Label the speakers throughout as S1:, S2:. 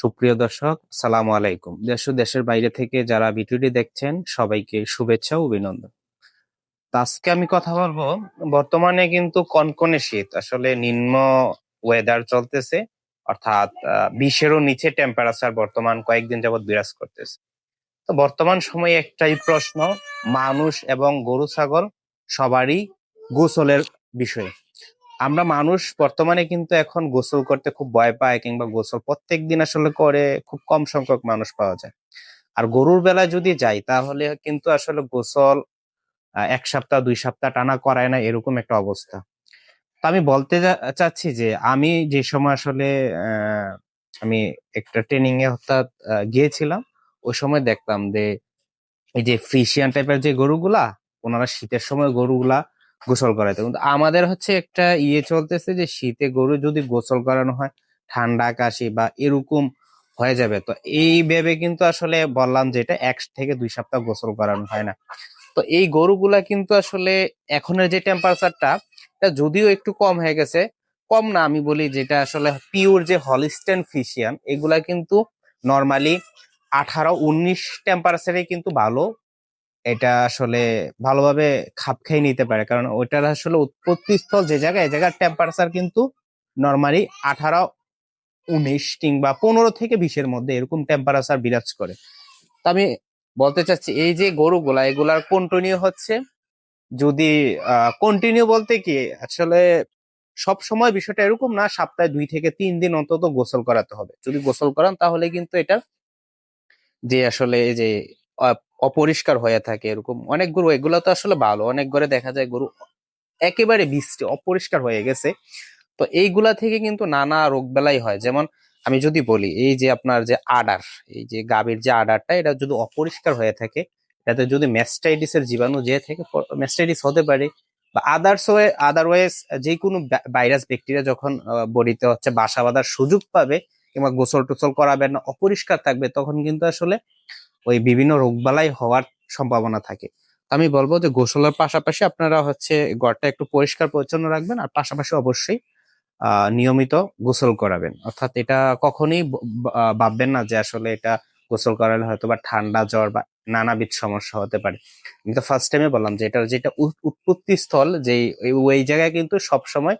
S1: সুপ্রিয় দর্শক সালামু আলাইকুম। দেশ দেশের বাইরে থেকে যারা ভিডিওটি দেখছেন, সবাইকে শুভেচ্ছা ও অভিনন্দন। আজকে আমি কথা বলব, বর্তমানে কিন্তু কনকনে শীত, আসলে নিম্ন ওয়েদার চলতেছে, অর্থাৎ বিশেরও নিচে টেম্পারেচার বর্তমান কয়েকদিন যাবত বিরাজ করতেছে। তো বর্তমান সময়ে একটাই প্রশ্ন, মানুষ এবং গরু ছাগল সবারই গোসলের বিষয়। আমরা মানুষ বর্তমানে কিন্তু এখন গোসল করতে খুব ভয় পায় কিংবা গোসল প্রত্যেক দিন আসলে করে খুব কম সংখ্যক মানুষ পাওয়া যায়। আর গরুর বেলায় যদি যাই, তাহলে কিন্তু আসলে গোসল এক সপ্তাহ, দুই সপ্তাহ টানা করায় না এরকম একটা অবস্থা। তো আমি বলতে চাচ্ছি যে আমি যে সময় আসলে আমি একটা ট্রেনিং এ অর্থাৎ গিয়েছিলাম, ওই সময় দেখতাম যে এই যে ফ্রিশিয়ান টাইপের যে গরুগুলা, ওনারা শীতের সময় গরুগুলা গোসল করাইতো। কিন্তু আমাদের হচ্ছে একটা ইয়ে চলতেছে যে, শীতে গরু যদি গোসল করানো হয়, ঠান্ডা কাশি বা এরকম হয়ে যাবে, তো এই ভেবে কিন্তু আসলে বললাম যে, এটা এক থেকে দুই সপ্তাহ গোসল করানো হয় না। তো এই গরুগুলা কিন্তু আসলে এখনের যে টেম্পারেচারটা এটা যদিও একটু কম হয়ে গেছে, কম না আমি বলি যেটা আসলে পিওর যে হলিস্টেন ফিশিয়ান এগুলা কিন্তু নর্মালি আঠারো, উনিশ টেম্পারেচারে কিন্তু ভালো এটা আসলে ভালোভাবে খাপ খেয়ে নিতে পারে। কারণ ওইটার আসলে উৎপত্তি স্থল যে জায়গায়, এই জায়গার টেম্পারেচার কিন্তু নর্মালি আঠারো, উনিশ কিংবা পনেরো থেকে বিশের মধ্যে এরকম টেম্পারেচার বিরাজ করে। তো আমি বলতে চাচ্ছি, এই যে গরুগুলা, এগুলার কন্টিনিউ হচ্ছে যদি কন্টিনিউ বলতে কি, আসলে সব সময় বিষয়টা এরকম না, সপ্তাহে দুই থেকে তিন দিন অন্তত গোসল করাতে হবে। যদি গোসল করান তাহলে কিন্তু এটা যে আসলে এই যে অপরিষ্কার হয়ে থাকে এরকম। অনেক গরু, এগুলো তো আসলে ভালো। অনেক ঘরে দেখা যায় গরু একেবারে বৃষ্টি অপরিষ্কার হয়ে গেছে। তো এইগুলা থেকে কিন্তু নানা রোগ বেলাই হয়। যেমন আমি যদি বলি, এই যে আপনার যে আডার, এই যে গাভীর যে আডারটা, এটা যদি অপরিষ্কার হয়ে থাকে, এটাতে যদি ম্যাস্টাইটিস এর জীবাণু যে থেকে ম্যাস্টাইটিস হতে পারে বা আদার্স ওয়ে আদারওয়াইজ যে কোনো ভাইরাস ব্যাকটেরিয়া যখন বডিতে হচ্ছে বাসা বাঁধার সুযোগ পাবে কিংবা গোসল টোসল করাবেন না, অপরিষ্কার থাকবে, তখন কিন্তু আসলে ওই বিভিন্ন রোগবালাই হওয়ার সম্ভাবনা থাকে। আমি বলব যে গোসলের পাশাপাশি আপনারা হচ্ছে ঘরটা একটু পরিষ্কার পরিচ্ছন্ন রাখবেন আর পাশাপাশি অবশ্যই নিয়মিত গোসল করাবেন। অর্থাৎ এটা কখনোই ভাববেন না যে আসলে এটা গোসল করালে হয়তো বা ঠান্ডা জ্বর বা নানাবিধ সমস্যা হতে পারে। আমি তো ফার্স্ট টাইমে বললাম যে এটার যেটা উৎ- উৎপত্তি স্থল যে ওই জায়গায় কিন্তু সবসময়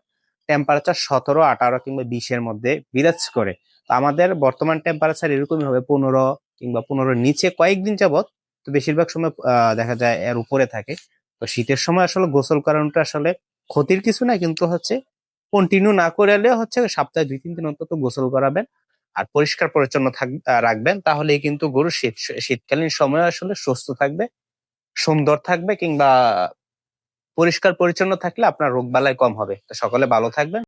S1: টেম্পারেচার সতেরো, আঠারো কিংবা বিশের মধ্যে বিরাজ করে। আমাদের বর্তমান টেম্পারেচার এরকমই হবে পনেরো কিংবা পনেরো নিচে কয়েকদিন যাবৎ তো বেশিরভাগ সময় দেখা যায় এর উপরে থাকে। তো শীতের সময় আসলে গোসল করানোটা আসলে ক্ষতির কিছু না, কিন্তু হচ্ছে কন্টিনিউ না করলে হচ্ছে সপ্তাহে দুই, তিন দিন অন্তত গোসল করাবেন আর পরিষ্কার পরিচ্ছন্ন থাক রাখবেন। তাহলে কিন্তু গরু শীত, শীতকালীন সময় আসলে সুস্থ থাকবে, সুন্দর থাকবে কিংবা পরিষ্কার পরিচ্ছন্ন থাকলে আপনার রোগ বালাই কম হবে। তো সকলে ভালো থাকবেন।